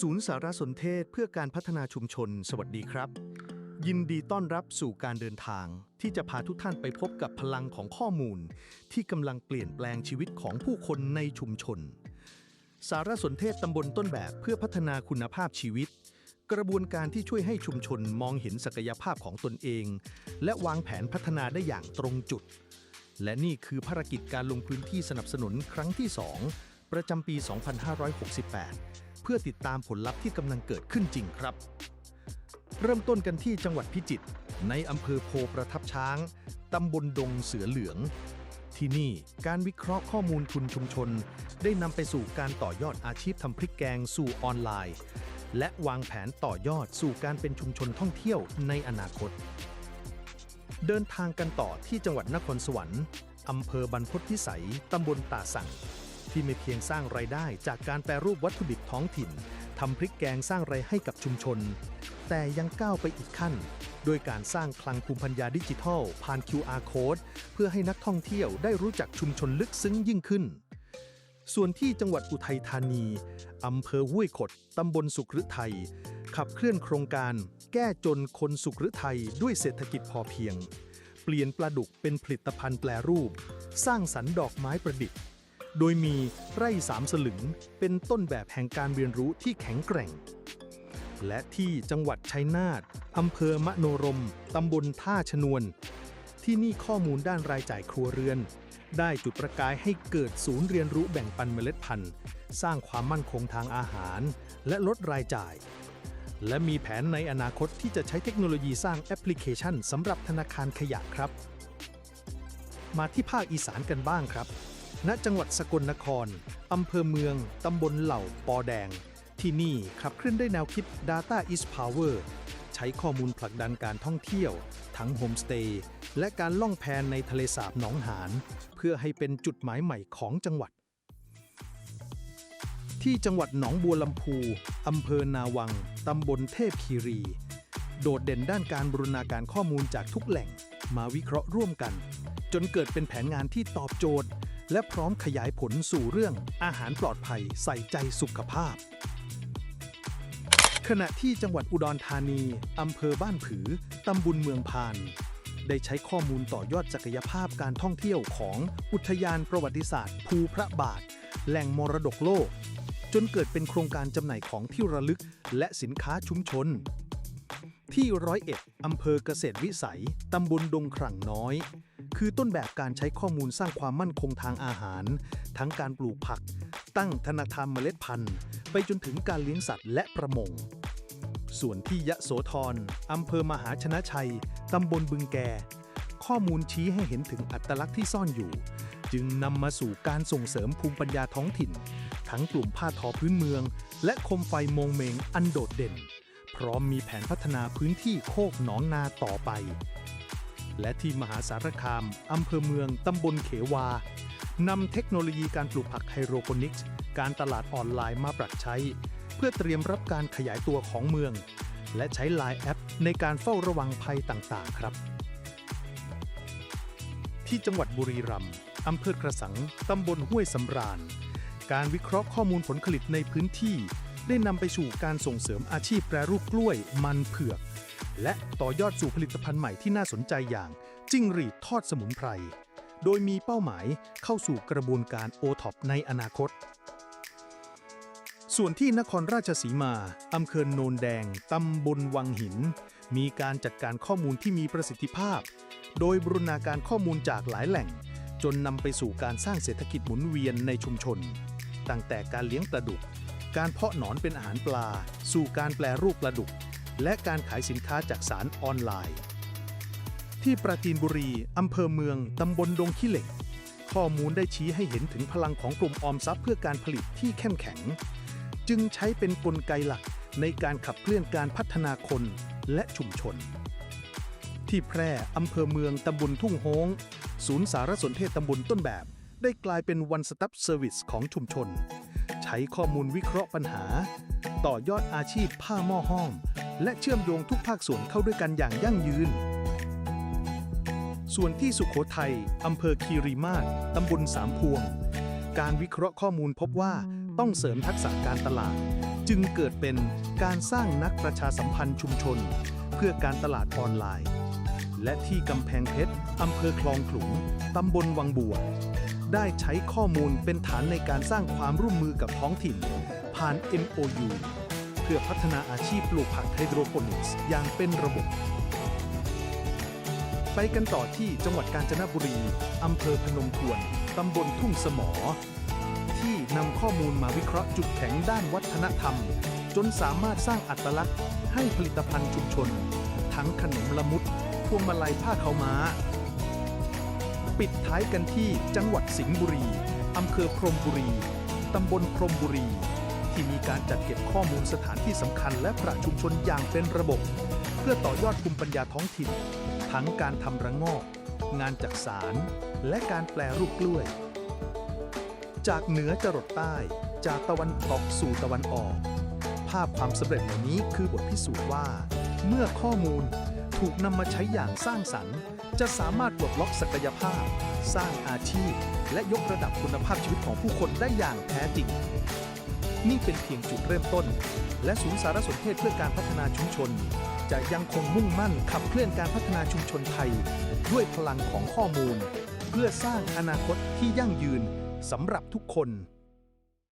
ศูนย์สารสนเทศเพื่อการพัฒนาชุมชน สวัสดีครับ ยินดีต้อนรับสู่การเดินทาง ที่จะพาทุกท่านไปพบกับพลังของข้อมูล ที่กำลังเปลี่ยนแปลงชีวิตของผู้คนในชุมชน สารสนเทศตำบลต้นแบบเพื่อพัฒนาคุณภาพชีวิต กระบวนการที่ช่วยให้ชุมชนมองเห็นศักยภาพของตนเอง และวางแผนพัฒนาได้อย่างตรงจุด และนี่คือภารกิจการลงพื้นที่สนับสนุนครั้งที่ 2 ประจำปี 2568 เพื่อติดตามผลลัพธ์ที่กำลังเกิดขึ้นจริงครับ เริ่มต้นกันที่จังหวัดพิจิตรในอำเภอโพประทับช้าง ตำบลดงเสือเหลือง ที่นี่การวิเคราะห์ข้อมูลทุนชุมชน ได้นำไปสู่การต่อยอดอาชีพทำพริกแกงสู่ออนไลน์ และวางแผนต่อยอดสู่การเป็นชุมชนท่องเที่ยวในอนาคต เดินทางกันต่อที่จังหวัดนครสวรรค์อำเภอบรรพตพิสัย ตำบลตาสั่ง ที่ไม่เพียงสร้างรายได้จากการแปรรูปวัตถุดิบท้องถิ่นทำพริกแกงสร้างรายให้กับชุมชน แต่ยังก้าวไปอีกขั้น โดยการสร้างคลังภูมิปัญญาดิจิทัล ผ่าน QR code เพื่อให้นักท่องเที่ยวได้รู้จักชุมชนลึกซึ้งยิ่งขึ้น ส่วนที่จังหวัดอุทัยธานีอำเภอห้วยขดตำบลสุขฤทัยขับเคลื่อนโครงการแก้จนคนสุขฤทัยด้วยเศรษฐกิจพอเพียง เปลี่ยนปลาดุกเป็นผลิตภัณฑ์แปลรูป สร้างสรรค์ดอกไม้ประดิษฐ์ โดยมีไร่สามสลึงเป็นต้นแบบแห่งการเรียนรู้ที่แข็งแกร่ง และที่จังหวัดชัยนาทอำเภอมะโนรม ตำบลท่าชนวน ที่นี่ข้อมูลด้านรายจ่ายครัวเรือน ได้จุดประกายให้เกิดศูนย์เรียนรู้แบ่งปันเมล็ดพันธุ์ สร้างความมั่นคงทางอาหาร และลดรายจ่าย และมีแผนในอนาคตที่จะใช้เทคโนโลยีสร้างแอปพลิเคชันสำหรับธนาคารขยะครับ มาที่ภาคอีสานกันบ้างครับ ณจังหวัดสกลนคร อำเภอเมือง ตำบลเหล่าปอแดง ที่นี่ขับเคลื่อนด้วยแนวคิด Data is Power ใช้ข้อมูลผลักดันการท่องเที่ยว ทั้งโฮมสเตย์และการล่องแพในทะเลสาบหนองหาน เพื่อให้เป็นจุดหมายใหม่ของจังหวัด ที่จังหวัดหนองบัวลำพู อำเภอนาวัง ตำบลเทพคีรี โดดเด่นด้านการบรูรณาการข้อมูลจากทุกแหล่ง มาวิเคราะห์ร่วมกัน จนเกิดเป็นแผนงานที่ตอบโจทย์ และพร้อมขยายผลสู่เรื่องอาหารปลอดภัยใส่ใจสุขภาพ ขณะที่จังหวัดอุดรธานี อำเภอบ้านผือ ตำบลเมืองพาน ได้ใช้ข้อมูลต่อยอดศักยภาพการท่องเที่ยวของอุทยานประวัติศาสตร์ ภูพระบาท แหล่งมรดกโลก จนเกิดเป็นโครงการจำหน่ายของที่ระลึก และสินค้าชุมชน ที่ร้อยเอ็ดอำเภอเกษตรวิสัย ตำบลดงขรั่งน้อย คือต้นแบบการใช้ข้อมูลสร้างความมั่นคงทางอาหาร ทั้งการปลูกผัก ตั้งธนาคารเมล็ดพันธุ์ ไปจนถึงการเลี้ยงสัตว์และประมง ส่วนที่ยะโสธรอำเภอมหาชนะชัย ตำบลบึงแก ข้อมูลชี้ให้เห็นถึงอัตลักษณ์ที่ซ่อนอยู่ จึงนำมาสู่การส่งเสริมภูมิปัญญาท้องถิ่น ทั้งกลุ่มผ้าทอพื้นเมือง และคมไฟมงเมงอันโดดเด่น พร้อมมีแผนพัฒนาพื้นที่โคกหนองนาต่อไป และที่มหาสารคาม อำเภอเมือง ตำบลเขวา นำเทคโนโลยีการปลูกผักไฮโดรโปนิกส์การตลาดออนไลน์มาปรับใช้ เพื่อเตรียมรับการขยายตัวของเมือง และใช้ไลน์แอป ในการเฝ้าระวังภัยต่างๆ ครับ ที่จังหวัดบุรีรัมย์อำเภอกระสัง ตำบลห้วยสำราญ การวิเคราะห์ข้อมูลผลผลิตในพื้นที่ ได้นำไปสู่การส่งเสริมอาชีพแปรรูปกล้วย มันเผือก และต่อยอดสู่ผลิตภัณฑ์ใหม่ที่น่าสนใจอย่าง จิ้งหรีดทอดสมุนไพร โดยมีเป้าหมายเข้าสู่กระบวนการโอท็อปในอนาคต ส่วนที่นครราชสีมาอำเภอโนนแดง ตำบลวังหิน มีการจัดการข้อมูลที่มีประสิทธิภาพ โดยบรูรณาการข้อมูลจากหลายแหล่ง จนนำไปสู่การสร้างเศรษฐกิจหมุนเวียนในชุมชน ตั้งแต่การเลี้ยงปลาดุก การเพาะหนอนเป็นอาหารปลา สู่การแปลรูปปลาดุก และการขายสินค้าจากสารออนไลน์ ที่ปราจีนบุรี อำเภอเมือง ตำบลดงขี้เหล็ก ข้อมูลได้ชี้ให้เห็นถึงพลังของกลุ่มออมทรัพย์เพื่อการผลิตที่เข้มแข็ง จึงใช้เป็นนกลไกหลักในการขับเคลื่อนการพัฒนาคนและชุมชน ที่แพร่อำเภอเมืองตำบลทุ่งโฮงศูนย์สารสนเทศตำบลต้นแบบ ได้กลายเป็น One Stop Service ของชุมชน ใช้ข้อมูลวิเคราะห์ปัญหา ต่อยอดอาชีพผ้าหม้อห้อม และเชื่อมโยงทุกภาคส่วนเข้าด้วยกันอย่างยั่งยืน ส่วนที่สุขโขทัยอำเภอคีรีมาศตำบลสามพวง การวิเคราะห์ข้อมูลพบว่าต้องเสริมทักษะการตลาดจึงจึงเกิดเป็นการสร้างนักประชาสัมพันธ์ชุมชน เพื่อการตลาดออนไลน์ และที่กำแพงเพชรอำเภอคลองขลุงตำบลวังบัวได้ใช้ข้อมูลเป็นฐานในการสร้างความร่วมมือกับท้องถิ่น ผ่าน MOU เพื่อพัฒนาอาชีพปลูกผักไฮโดรโปนิกส์อย่างเป็นระบบ ไปกันต่อที่จังหวัดกาญจนบุรี อำเภอพนมทวน ตำบลทุ่งสมอ ที่นำข้อมูลมาวิเคราะห์จุดแข็งด้านวัฒนธรรม จนสามารถสร้างอัตลักษณ์ ให้ผลิตภัณฑ์ชุมชน ทั้งขนมละมุด พวงมาลัยผ้าขาวม้า ปิดท้ายกันที่จังหวัดสิงห์บุรี อำเภอพรมบุรี ตำบลพรมบุรี ที่มีการจัดเก็บข้อมูลสถานที่สำคัญและประชุมชนอย่างเป็นระบบ เพื่อต่อยอดภูมิปัญญาท้องถิ่น ทั้งการทำระงอก งานจักสารและการแปลรูปกล้วย จากเหนือจรดใต้ จากตะวันตกสู่ตะวันออก ภาพความสำเร็จเหล่านี้คือบทพิสูจน์ว่า เมื่อข้อมูลถูกนำมาใช้อย่างสร้างสรรค์ จะสามารถปลดล็อกศักยภาพ สร้างอาชีพ และยกระดับคุณภาพชีวิตของผู้คนได้อย่างแท้จริง นี่เป็นเพียงจุดเริ่มต้น และศูนย์สารสนเทศเพื่อการพัฒนาชุมชน จะยังคงมุ่งมั่นขับเคลื่อนการพัฒนาชุมชนไทย ด้วยพลังของข้อมูล เพื่อสร้างอนาคตที่ยั่งยืนสำหรับทุกคน